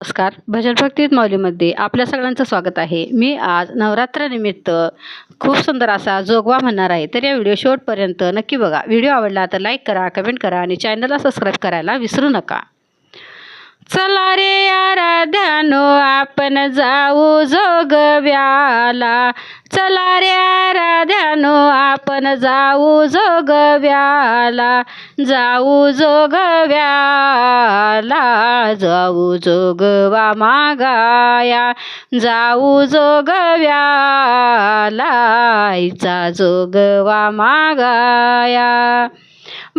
नमस्कार. भजन भक्तीत माऊलीमध्ये आपल्या सगळ्यांचं स्वागत आहे. मी आज नवरात्रानिमित्त खूप सुंदर असा जोगवा म्हणणार आहे. तर या व्हिडिओ शेवटपर्यंत नक्की बघा. व्हिडिओ आवडला तर लाईक करा कमेंट करा आणि चॅनलला सबस्क्राईब करायला विसरू नका. चला रे आराध्यानो आपण जाऊ जोगव्याला. चला रे आराध्यानो आपण जाऊ जोगव्याला जाऊ जोगव्याला जाऊ जोगवा मागाया जाऊ जोगव्याला आईचा जोगवा मागाया.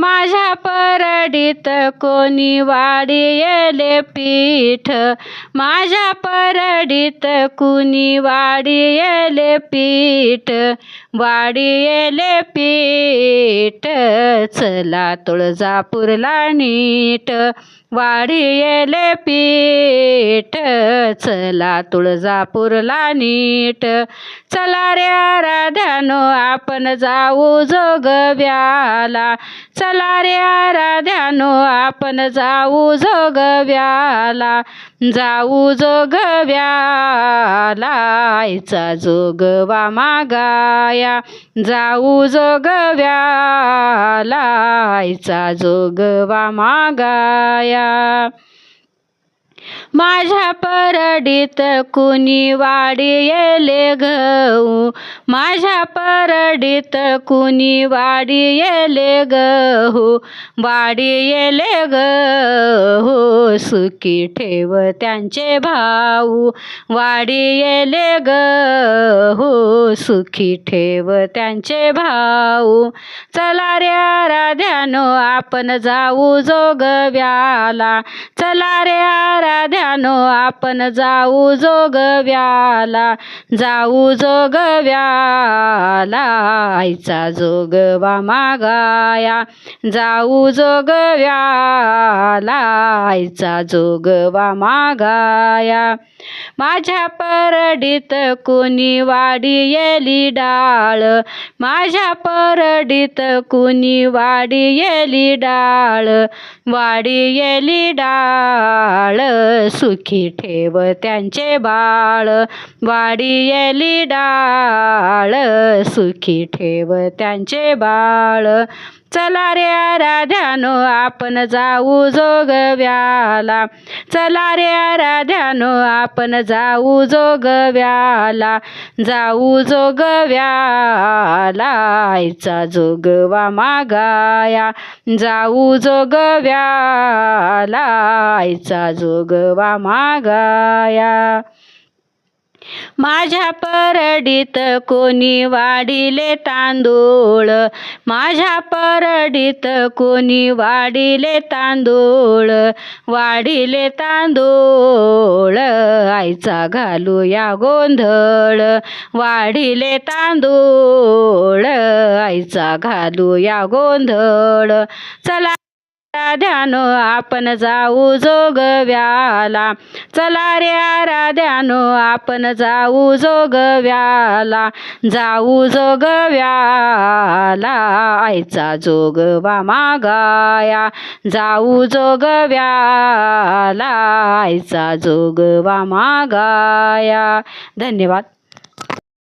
माझ्या परडीत कोणी वाढीयले पीठ? माझ्या परडीत कुणी वाढीयले पीठ? वाढीयले पीठ चला तुळजापूरला नीट. येले पीठ चला तुळजापूरला नीट. चला रे आराध्यानो आपण जाऊ जोगव्याला. चला रे आराध्यानो आपण जाऊ जोगव्याला जाऊ जोगव्याला आईचा जोगवा मागाया. जाऊ जोगव्याला आईचा जोगवा मागाया. माझ्या परडीत कुणी वाडी येले गहू? माझ्या परडीत कुणी वाडी येले गहू? ग गहू सुखी ठेव त्यांचे भाऊ. ग गहू सुखी ठेव त्यांचे भाऊ. चला रे आराध्यानो आपण जाऊ जोगव्याला. चला रे आरा ध्यानो आपण जाऊ जोगव्याला जाऊ जोगव्याला आईचा जोगवा मागाया. जाऊ जोगव्याला आईचा जोगवा मागाया. माझ्या परडीत कुणी येली डाळ माझ्या परडीत कुणी येली डाळ वाडी येली डाळ. सुखी ठेव त्यांचे बाळ. वाढीयली डाळ. सुखी ठेव त्यांचे बाळ. चला रे आराध्यानो आपण जाऊ जोगव्याला. चला रे आराध्यानो आपण जाऊ जोगव्याला. जाऊ जोगव्याला आईचा जोगवा मागाया. जाऊ जोगव्याला आईचा जोगवा मागाया. माझ्या परडीत कोणी वाढिले तांदूळ? माझ्या परडीत कोणी वाढिले तांदूळ? वाढिले तांदूळ आईचा घालूया गोंधळ. वाढिले तांदूळ आईचा घालूया गोंधळ. चला आराध्यानो आपण जाऊ जोगव्याला. चला रे आराध्यानो आपण जाऊ जोगव्याला. जाऊ जोगव्याला आईचा जोगवा मागाया. जाऊ जोगव्याला आईचा जोगवा मागाया. धन्यवाद.